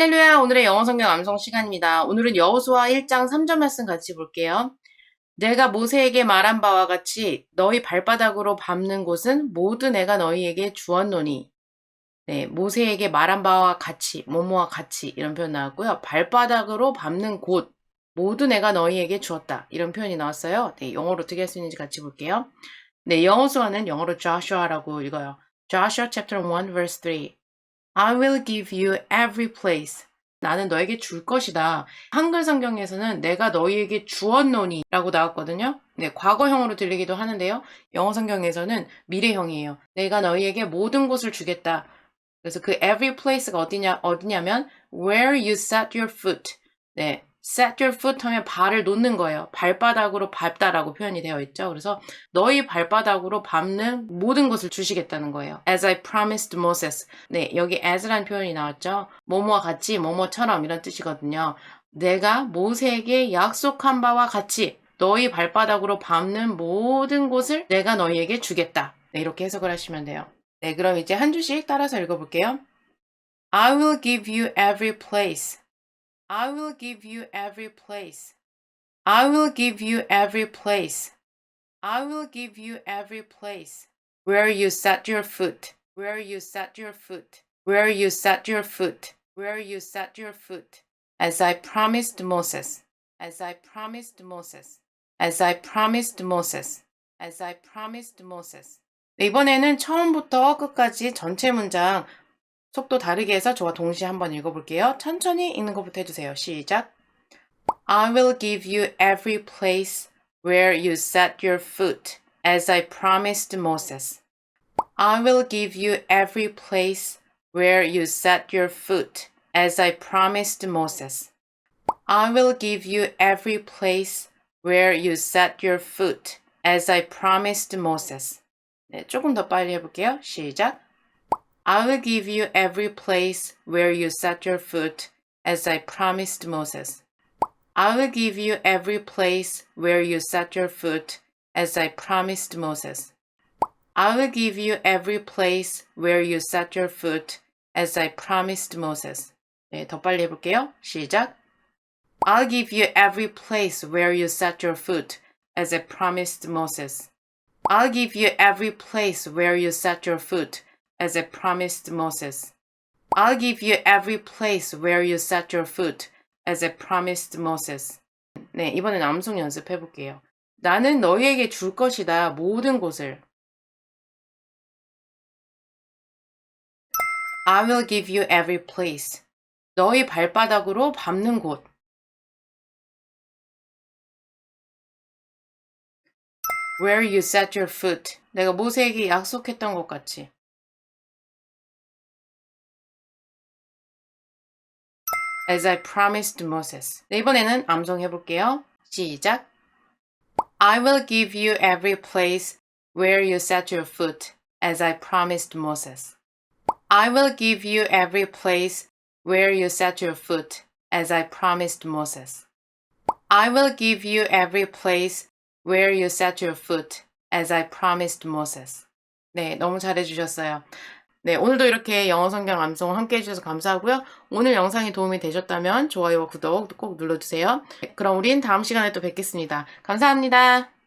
오늘의 영어 성경 암송 시간입니다. 오늘은 여호수아 1장 3절 말씀 같이 볼게요. 내가 모세에게 말한 바와 같이 너희 발바닥으로 밟는 곳은 모두 내가 너희에게 주었노니. 네, 모세에게 말한 바와 같이, 뭐뭐와 같이 이런 표현 나왔고요. 발바닥으로 밟는 곳 모두 내가 너희에게 주었다. 이런 표현이 나왔어요. 네, 영어로 어떻게 할 수 있는지 같이 볼게요. 네, 여호수아는 영어로 Joshua라고 읽어요. Joshua chapter 1 verse 3. I will give you every place. 나는 너에게 줄 것이다. 한글 성경에서는 내가 너희에게 주었노니 라고 나왔거든요. 네, 과거형으로 들리기도 하는데요. 영어 성경에서는 미래형이에요. 내가 너희에게 모든 곳을 주겠다. 그래서 그 every place가 어디냐, 어디냐면 where you set your foot. 네, set your foot 하면 발을 놓는 거예요. 발바닥으로 밟다라고 표현이 되어 있죠. 그래서 너희 발바닥으로 밟는 모든 것을 주시겠다는 거예요. As I promised Moses. 네, 여기 as라는 표현이 나왔죠. 뭐뭐와 같이, 뭐뭐처럼 이런 뜻이거든요. 내가 모세에게 약속한 바와 같이 너희 발바닥으로 밟는 모든 곳을 내가 너희에게 주겠다. 네, 이렇게 해석을 하시면 돼요. 네, 그럼 이제 한 주씩 따라서 읽어볼게요. I will give you every place. I will give you every place. I will give you every place. I will give you every place. Where you set your foot. Where you set your foot. Where you set your foot. Where you set your foot. As I promised Moses. As I promised Moses. As I promised Moses. As I promised Moses. 네, 이번에는 처음부터 끝까지 전체 문장 속도 다르게 해서 저와 동시에 한번 읽어볼게요. 천천히 읽는 것부터 해주세요. 시작. I will give you every place where you set your foot, as I promised Moses. I will give you every place where you set your foot, as I promised Moses. I will give you every place where you set your foot, as I promised Moses. 네, 조금 더 빨리 해볼게요. 시작. I will give you every place where you set your foot, as I promised Moses. I will give you every place where you set your foot, as I promised Moses. I will give you every place where you set your foot, as I promised Moses. 네, 더 빨리 해볼게요. 시작. I'll give you every place where you set your foot, as I promised Moses. I'll give you every place where you set your foot, as I promised Moses. I'll give you every place where you set your foot, as I promised Moses. 네, 이번엔 암송 연습해 볼게요. 나는 너희에게 줄 것이다, 모든 곳을. I will give you every place. 너희 발바닥으로 밟는 곳. Where you set your foot. 내가 모세에게 약속했던 것 같이. As I promised Moses. 네, 이번에는 암송해 볼게요. 시작. I will give you every place where you set your foot, as I promised Moses. I will give you every place where you set your foot, as I promised Moses. I will give you every place where you set your foot, as I promised Moses. 네, 너무 잘해주셨어요. 네, 오늘도 이렇게 영어 성경 암송 함께 해주셔서 감사하고요. 오늘 영상이 도움이 되셨다면 좋아요와 구독 꼭 눌러주세요. 그럼 우린 다음 시간에 또 뵙겠습니다. 감사합니다.